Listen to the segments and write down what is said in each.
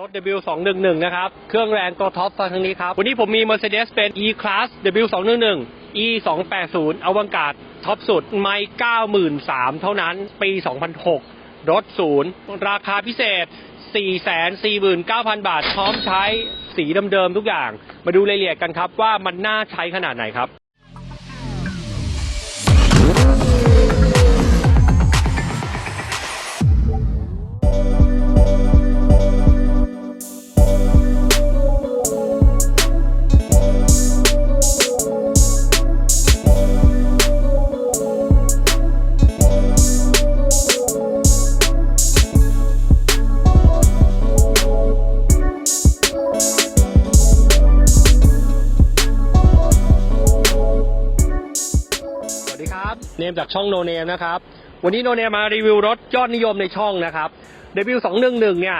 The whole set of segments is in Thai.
รถ W211 นะครับ เครื่องแรงตัวท็อปฟังทางนี้ครับ วันนี้ผมมี Mercedes-Benz E-Class W211 E280 อวังกาศท็อปสุด ไม่ 93,000 เท่านั้น ปี 2006 รถศูนย์ ราคาพิเศษ 449,000 บาท พร้อมใช้สีเดิมๆทุกอย่าง มาดูรายละเอียดกันครับว่ามันน่าใช้ขนาดไหนครับ เนมจากช่องโนเนมนะครับ วันนี้โนเนมมารีวิวรถยอดนิยมในช่องนะครับ W211 เนี่ย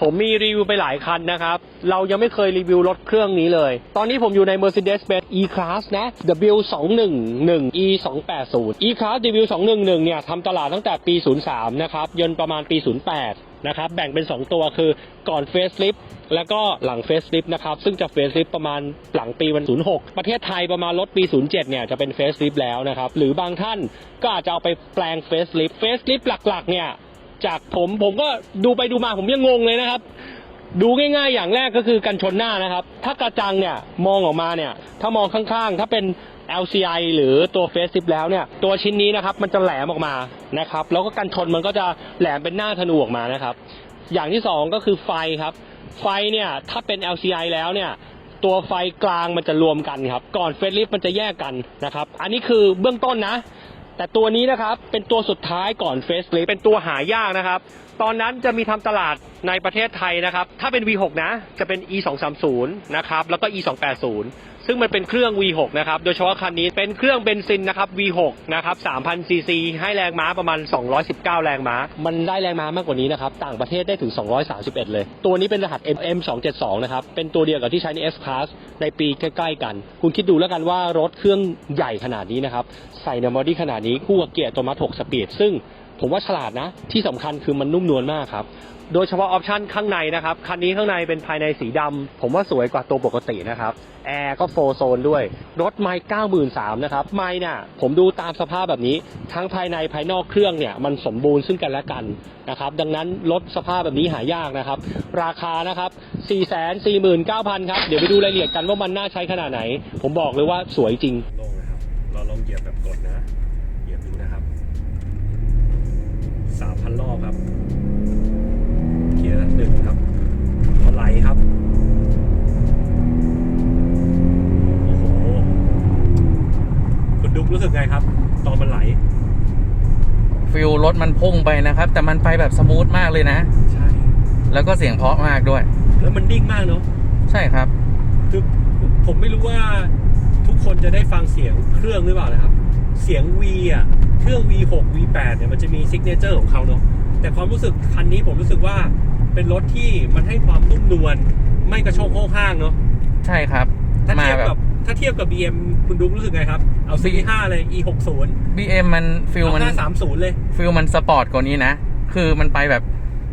ผมมีรีวิวไปหลายคันนะครับ เรายังไม่เคยรีวิวรถเครื่องนี้เลย ตอนนี้ผมอยู่ใน Mercedes-Benz E-Class นะ W211 E280 E-Class W211 เนี่ยทำตลาดตั้งแต่ปี 03 นะครับยนประมาณปี 08 นะครับแบ่งเป็น 2 ตัวคือก่อน Facelift แล้วก็หลัง Facelift นะครับซึ่งจะ Facelift ประมาณหลังปีวัน 06 ประเทศไทยประมาณรถปี 07 เนี่ยจะเป็น Facelift แล้วนะครับหรือบางท่านก็อาจจะเอาไปแปลง Facelift Facelift หลักๆ เนี่ยจากผมผมก็ดูไปดูมาผมยังงงเลยนะครับดูง่ายๆ อย่างแรกก็คือกันชนหน้านะครับ ถ้ากระจังเนี่ยมองออกมาเนี่ย ถ้ามองข้างๆ ถ้าเป็น LCI หรือตัวเฟสซิปแล้วเนี่ยตัวชิ้นนี้นะครับมันจะแหลมออกมานะครับแล้วก็กันชนมันก็จะแหลมเป็นหน้าธนูออกมานะครับอย่างที่สองก็คือไฟครับไฟเนี่ยถ้าเป็น LCI แล้วเนี่ยตัวไฟกลางมันจะรวมกันครับก่อนเฟสลิฟมันจะแยกกันนะครับอันนี้คือเบื้องต้นนะแต่ตัวนี้นะครับเป็นตัวสุดท้ายก่อนเฟสลิฟเป็นตัวหายากนะครับ ตอนนั้นจะมีทำตลาดในประเทศไทยนะครับ ถ้าเป็น V6 นะจะเป็น E230 นะครับแล้วก็ E280 ซึ่งมันเป็นเครื่อง V6 นะครับ โดยเฉพาะคันนี้เป็นเครื่องเบนซินนะครับ V6 นะครับ3,000ซีซีให้แรงม้าประมาณ 219 แรงม้า มันได้แรงม้ามากกว่านี้นะครับ ต่างประเทศได้ถึง 231 เลย ตัวนี้เป็นรหัส MM272 นะครับ เป็นตัวเดียวกับที่ใช้ใน S Class ในปีใกล้ๆกัน คุณคิดดูแล้วกันว่ารถเครื่องใหญ่ขนาดนี้นะครับ ใส่ในบอดี้ขนาดนี้คู่กับเกียร์ตัวมัด6สปีดซึ่งผมว่าฉลาดนะ ที่สำคัญคือมันนุ่มนวลมากครับ โดยเฉพาะออปชันข้างในนะครับ คันนี้ข้างในเป็นภายในสีดำ ผมว่าสวยกว่าตัวปกตินะครับ แอร์ก็โฟโซนด้วย รถไมล์93,000นะครับ ไมล์เนี่ยผมดูตามสภาพแบบนี้ ทั้งภายในภายนอกเครื่องเนี่ย มันสมบูรณ์ซึ่งกันและกันนะครับ ดังนั้นรถสภาพแบบนี้หายากนะครับ ราคานะครับ 449,000 ครับ เดี๋ยวไปดูรายละเอียดกันว่ามันน่าใช้ขนาดไหน ผมบอกเลยว่าสวยจริงลงนะครับ เราลองเหยียบแบบกดนะ เหยียบดูนะครับ 3,000 รอบครับ ถมันพุ่งไปนะครับ แต่มันไปแบบสมูทมากเลยนะ ใช่ แล้วก็เสียงเพราะมากด้วย แล้วมันนิ่งมากเนาะใช่ครับ คือผมไม่รู้ว่าทุกคนจะได้ฟังเสียงเครื่องหรือเปล่านะครับ เสียง V อะ เครื่อง V6 V8 เนี่ยมันจะมีซิกเนเจอร์ของเขาเนาะ แต่ความรู้สึกคันนี้ผมรู้สึกว่าเป็นรถที่มันให้ความนุ่มนวล ไม่กระโชกโค้งห้างเนาะ ใช่ครับ ถ้ามาเทียบแบบกับถ้าเทียบกับ BM คุณดุ๊กรู้สึกไงครับ เอา C5 เลย E60 BM มันฟิลเอามัน530 เลยฟิลมันสปอร์ตกว่านี้นะ คือมันไปแบบ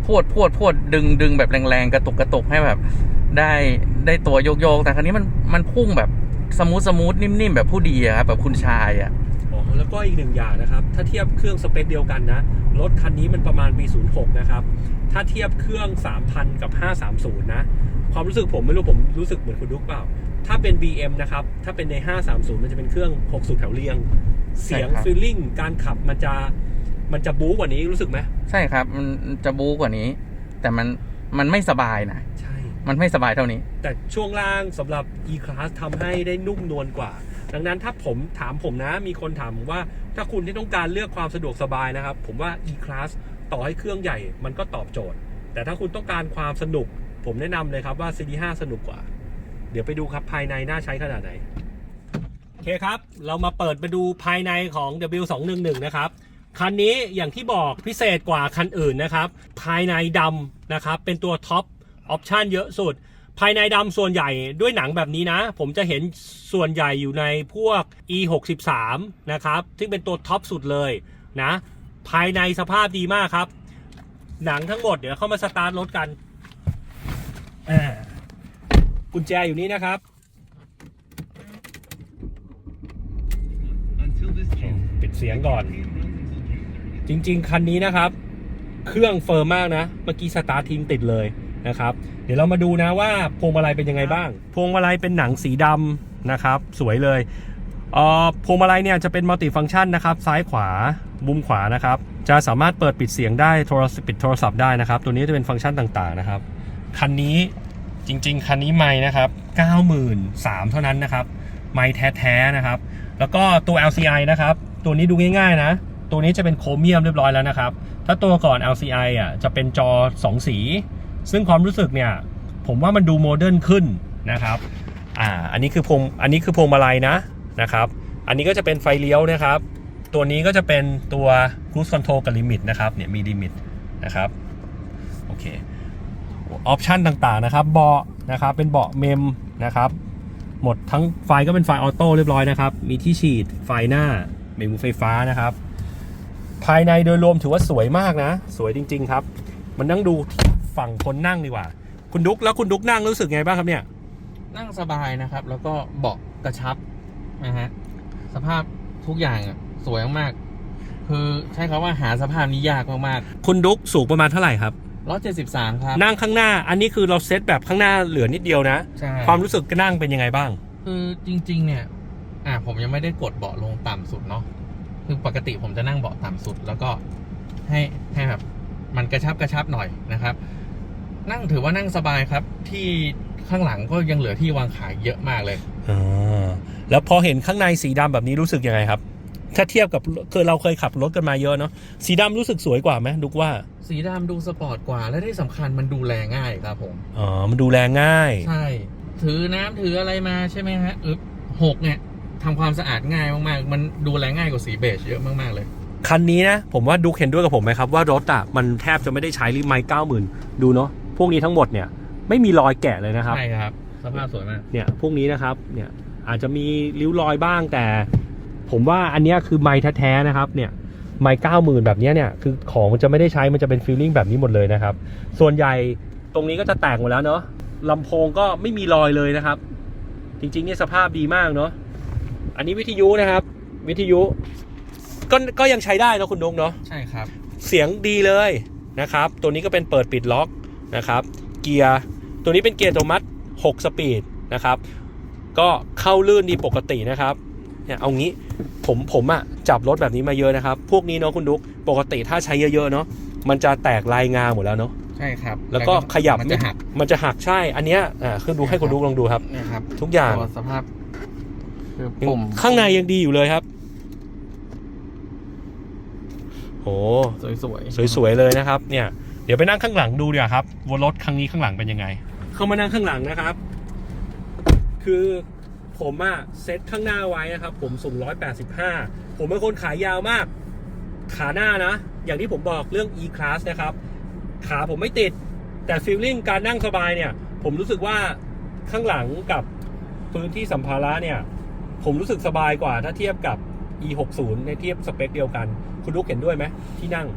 พวดพวดพวดดึงดึงแบบแรงๆ กระตุกกระตุกให้แบบ ได้ได้ตัวโยกโยกๆแต่ครั้นี้มันมันพุ่งแบบสมูทสมูทนิ่มๆ แบบผู้ดีอะครับแบบคุณชายอะอ๋อแล้วก็อีกหนึ่งอย่างนะครับ ถ้าเทียบเครื่องสเปคเดียวกันนะ รถคันนี้มันประมาณปี 06 นะครับ ถ้าเทียบเครื่อง 3,000 กับ 530 นะ ความรู้สึกผมไม่รู้ผมรู้สึกเหมือนคุณดุ๊กเปล่า ถ้าเป็น BM นะครับ ถ้าเป็นใน 530 มันจะเป็นเครื่อง 6 สูบแถวเรียง เสียงฟีลลิ่งการขับมันจะมันจะบู๊กว่านี้รู้สึกไหมใช่ครับ มันจะบู๊กว่านี้ แต่มันมันไม่สบายนะ ใช่ มันไม่สบายเท่านี้ แต่ช่วงล่างสำหรับ E-Class ทำให้ได้นุ่มนวลกว่า ดังนั้นถ้าผมถามผมนะ มีคนถามผมว่าถ้าคุณที่ต้องการเลือกความสะดวกสบายนะครับ ผมว่า E-Class ต่อให้เครื่องใหญ่มันก็ตอบโจทย์ แต่ถ้าคุณต้องการความสนุก ผมแนะนำเลยครับว่า CD5 สนุกกว่า เดี๋ยวไปดูครับภายในน่าใช้ขนาดไหน โอเคครับ เรามาเปิดไปดูภายในของ W211 นะครับ คันนี้อย่างที่บอกพิเศษกว่าคันอื่นนะครับ ภายในดำนะครับ เป็นตัวท็อปออปชันเยอะสุด ภายในดำส่วนใหญ่ด้วยหนังแบบนี้นะ ผมจะเห็นส่วนใหญ่อยู่ในพวก E63 นะครับซึ่งเป็นตัวท็อปสุดเลยนะ ภายในสภาพดีมากครับ หนังทั้งหมดเดี๋ยวเข้ามาสตาร์ทรถกัน อ่ากุญแจอยู่นี่นะครับ ปิดเสียงก่อน จริง ๆ คันนี้นะครับ เครื่องเฟิร์มมากนะ เมื่อกี้สตาร์ททิ้งติดเลยนะครับ เดี๋ยวเรามาดูนะว่าพวงมาลัยเป็นยังไงบ้าง พวงมาลัยเป็นหนังสีดำนะครับ สวยเลยเอ่อพวงมาลัยเนี่ยจะเป็นมัลติฟังก์ชันนะครับ ซ้ายขวามุมขวานะครับ จะสามารถเปิดปิดเสียงได้โทรศัพท์ปิดโทรศัพท์ได้นะครับ ตัวนี้จะเป็นฟังก์ชันต่างๆนะครับ คันนี้จริง ๆ คันนี้ไม่นะครับ 93,000เท่านั้นนะครับ ไม่แท้ๆนะครับ แล้วก็ตัว LCI นะครับ ตัวนี้ดูง่ายๆนะ ตัวนี้จะเป็นโครเมียมเรียบร้อยแล้วนะครับ ถ้าตัวก่อน LCI อะจะเป็นจอ 2 สี ซึ่งความรู้สึกเนี่ย ผมว่ามันดูโมเดิร์นขึ้นนะครับ อ่า อันนี้คือพวงอันนี้คือพวงมาลัยนะนะครับ อันนี้ก็จะเป็นไฟเลี้ยวนะครับ ตัวนี้ก็จะเป็นตัว cruise control กับ limit นะครับ เนี่ยมี limit นะครับ โอเค ออปชันต่างๆนะครับเบาะนะครับเป็นเบาะเมมนะครับหมดทั้งไฟก็เป็นไฟออโต้เรียบร้อยนะครับมีที่ฉีดไฟหน้าเมนูไฟฟ้านะครับ ภายในโดยรวมถือว่าสวยมากนะ สวยจริง ๆ ครับ มันนั่งดูที่ฝั่งคนนั่งดีกว่า คุณดุ๊กแล้วคุณดุ๊กนั่งรู้สึกไงบ้างครับเนี่ย นั่งสบายนะครับ แล้วก็เบาะกระชับนะฮะสภาพทุกอย่างอะสวยมากๆคือใช้คำว่าหาสภาพนี้ยากมากคุณดุ๊กสูงประมาณเท่าไหร่ครับ ๆ173ครับ นั่งข้างหน้า อันนี้คือเราเซตแบบข้างหน้าเหลือนิดเดียวนะ ใช่ ความรู้สึกก็นั่งเป็นยังไงบ้าง คือจริง ๆ เนี่ย อ่าผมยังไม่ได้กดเบาะลงต่ำสุดเนาะ คือปกติผมจะนั่งเบาะต่ำสุด แล้วก็ให้ให้แบบมันกระชับกระชับหน่อยนะครับ นั่งถือว่านั่งสบายครับ ที่ข้างหลังก็ยังเหลือที่วางขาเยอะมากเลย อ่า แล้วพอเห็นข้างในสีดำแบบนี้รู้สึกยังไงครับ ถ้าเทียบกับคือเราเคยขับรถกันมาเยอะเนาะสีดำรู้สึกสวยกว่าไหมดุกว่า สีดำดูสปอร์ตกว่า และที่สำคัญมันดูแลง่ายครับผมอ๋อมันดูแลง่าย ใช่ ถือน้ำถืออะไรมาใช่ไหมฮะอึบหกเนี่ยทำความสะอาดง่ายมากๆ มันดูแลง่ายกว่าสีเบจเยอะมากๆเลยคันนี้นะ ผมว่าดุกเห็นด้วยกับผมไหมครับ ว่ารถอะมันแทบจะไม่ได้ใช้ริมไม้เก้าหมื่นดูเนาะพวกนี้ทั้งหมดเนี่ยไม่มีรอยแกะเลยนะครับใช่ครับสภาพสวยมากเนี่ยพวกนี้นะครับเนี่ยอาจจะมีริ้วรอยบ้างแต่ ผมว่าอันเนี้ยคือไม้แท้ๆนะครับเนี่ยไม้เก้าหมื่นแบบเนี้ยเนี่ยคือของมันจะไม่ได้ใช้มันจะเป็นฟีลลิ่งแบบนี้หมดเลยนะครับ ส่วนใหญ่ตรงนี้ก็จะแตกหมดแล้วเนาะลำโพงก็ไม่มีรอยเลยนะครับ จริงๆเนี่ยสภาพดีมากเนาะอันนี้วิทยุนะครับ วิทยุก็ก็ยังใช้ได้เนอะคุณนุ๊กเนาะใช่ครับ เสียงดีเลยนะครับ ตัวนี้ก็เป็นเปิดปิดล็อกนะครับ เกียร์ตัวนี้เป็นเกียร์อัตโนมัติ6สปีดนะครับ ก็เข้าลื่นดีปกตินะครับ เนี่ยเอางี้ผมผมอะจับรถแบบนี้มาเยอะนะครับ พวกนี้เนาะคุณดุ๊กปกติถ้าใช้เยอะๆเนาะมันจะแตกลายงาหมดแล้วเนาะใช่ครับ แล้วก็ขยับมันจะหักมันจะหักใช่ อันเนี้ยอ่าคือดูให้คุณดุ๊กลองดูครับนะครับ ทุกอย่างตัวสภาพคือปุ่มข้างในยังดีอยู่เลยครับโหสวยๆสวยๆเลยนะครับ เนี่ย เดี๋ยวไปนั่งข้างหลังดูดีกว่าครับว่ารถครั้งนี้ข้างหลังเป็นยังไง เข้ามานั่งข้างหลังนะครับ คือ ผมอะเซ็ตข้างหน้าไว้นะครับ ผมสูง 185 ผมเป็นคนขายาวมาก ขาหน้านะ อย่างที่ผมบอกเรื่อง e class นะครับ ขาผมไม่ติด แต่ฟีลลิ่งการนั่งสบายเนี่ย ผมรู้สึกว่าข้างหลังกับพื้นที่สัมภาระเนี่ย ผมรู้สึกสบายกว่าถ้าเทียบกับ e 6 0ในเทียบสเปคเดียวกัน คุณลูกเห็นด้วยไหมที่นั่ง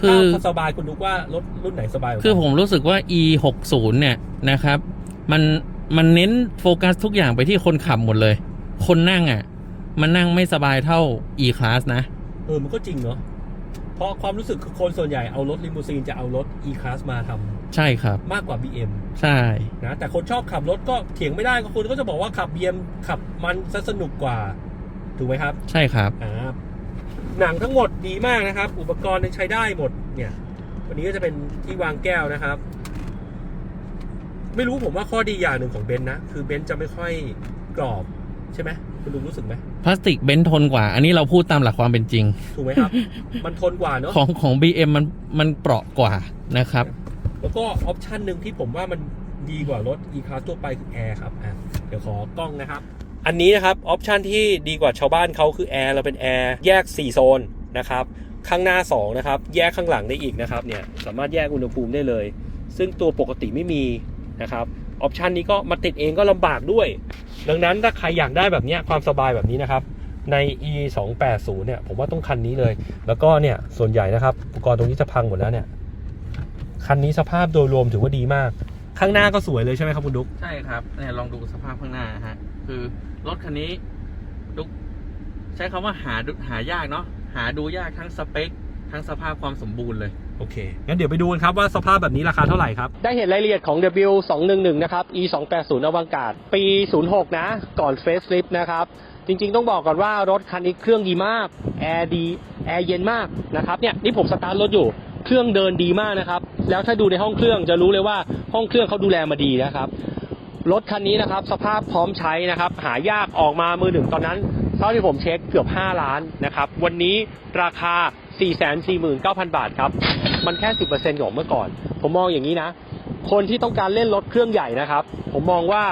คือถ้าสบายคุณลูกว่ารถรุ่นไหนสบายกว่ากันคือผมรู้สึกว่า e 6 0เนี่ยนะครับ มัน มันเน้นโฟกัสทุกอย่างไปที่คนขับหมดเลย คนนั่งอะ มันนั่งไม่สบายเท่า e class นะ เออ มันก็จริงเนาะเพราะความรู้สึกคือคนส่วนใหญ่เอารถลิมูซีนจะเอารถ e-class มาทำใช่ครับ มากกว่า BM ใช่ นะแต่คนชอบขับรถก็เถียงไม่ได้ก็คนก็จะบอกว่าขับ BM ขับมันซะสนุกกว่า ถูกไหมครับใช่ครับ อ่าหนังทั้งหมดดีมากนะครับ อุปกรณ์ยังใช้ได้หมดเนี่ย วันนี้ก็จะเป็นที่วางแก้วนะครับ ไม่รู้ผมว่าข้อดีอย่างหนึ่งของเบนซ์นะ คือเบนซ์จะไม่ค่อยกรอบใช่ไหมคุณลุงรู้สึกไหมพลาสติกเบนซ์ทนกว่า อันนี้เราพูดตามหลักความเป็นจริง ถูกไหมครับ มันทนกว่าเนาะของของ BM มันมันเปราะกว่านะครับ แล้วก็ออปชันหนึ่งที่ผมว่ามันดีกว่ารถ e-class ทั่วไปคือแอร์ครับอะเดี๋ยวขอกล้องนะครับ อันนี้นะครับออปชันที่ดีกว่าชาวบ้านเขาคือแอร์เราเป็นแอร์แยก 4 โซนนะครับข้างหน้า 2 นะครับ แยกข้างหลังได้อีกนะครับเนี่ยสามารถแยกอุณหภูมิได้เลย ซึ่งตัวปกติไม่มี นะครับออปชันนี้ก็มาติดเองก็ลำบากด้วย ดังนั้นถ้าใครอยากได้แบบนี้ความสบายแบบนี้นะครับใน e 2 8 0เนี่ยผมว่าต้องคันนี้เลย แล้วก็เนี่ยส่วนใหญ่นะครับอุปกรณ์ตรงนี้จะพังหมดแล้วเนี่ยคันนี้สภาพโดยรวมถือว่าดีมาก ข้างหน้าก็สวยเลยใช่ไหมครับคุณดุ๊กใช่ครับเนี่ยลองดูสภาพข้างหน้าฮะคือรถคันนี้ดุ๊กใช้คำว่าหาหายากเนาะหาดูยากทั้งสเปค ทั้งสภาพความสมบูรณ์เลย โอเค งั้นเดี๋ยวไปดูกันครับว่าสภาพแบบนี้ราคาเท่าไหร่ครับ ได้เห็นรายละเอียดของ W211 นะครับ E 2 8 0 อวังกาศ ปี 06 นะ ก่อนเฟสลิฟนะครับ จริงๆ ต้องบอกก่อนว่ารถคันนี้เครื่องดีมาก แอร์ดี แอร์เย็นมากนะครับ เนี่ย นี่ผมสตาร์ทรถอยู่ เครื่องเดินดีมากนะครับ แล้วถ้าดูในห้องเครื่องจะรู้เลยว่าห้องเครื่องเขาดูแลมาดีนะครับ รถคันนี้นะครับสภาพพร้อมใช้นะครับ หายากออกมามือหนึ่งตอนนั้นเท่าที่ผมเช็คเกือบ 5 ล้านนะครับ วันนี้ราคา449,000 บาทครับ มันแค่สิบเปอร์เซ็นต์ของเมื่อก่อน ผมมองอย่างนี้นะ คนที่ต้องการเล่นรถเครื่องใหญ่นะครับ ผมมองว่า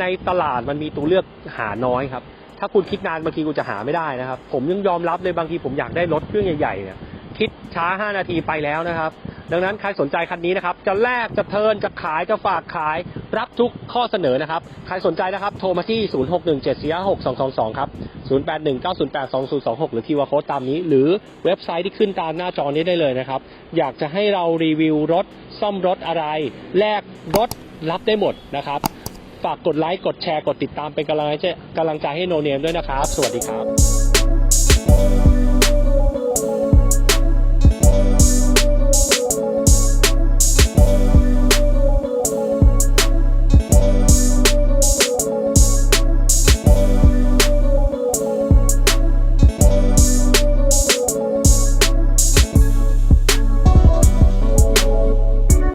ในตลาดมันมีตัวเลือกหาน้อยครับ ถ้าคุณคิดนานบางทีคุณจะหาไม่ได้นะครับ ผมยังยอมรับเลยบางทีผมอยากได้รถเครื่องใหญ่ๆเนี่ยคิดช้า 5 นาทีไปแล้วนะครับ ดังนั้นใครสนใจคันนี้นะครับ จะแลกจะเทิร์นจะขายจะฝากขาย รับทุกข้อเสนอนะครับ ใครสนใจนะครับ โทรมาที่ 0 6 1 7 4 6 2 2 2 ครับ 0819082026 หรือคีวาโค้ดตามนี้ หรือเว็บไซต์ที่ขึ้นตามหน้าจอนี้ได้เลยนะครับ อยากจะให้เรารีวิวรถ ซ่อมรถอะไร แลกรถรับได้หมดนะครับ ฝากกดไลค์กดแชร์กดติดตามเป็นกำลังใจกำลังใจให้โนเนมด้วยนะครับ สวัสดีครับ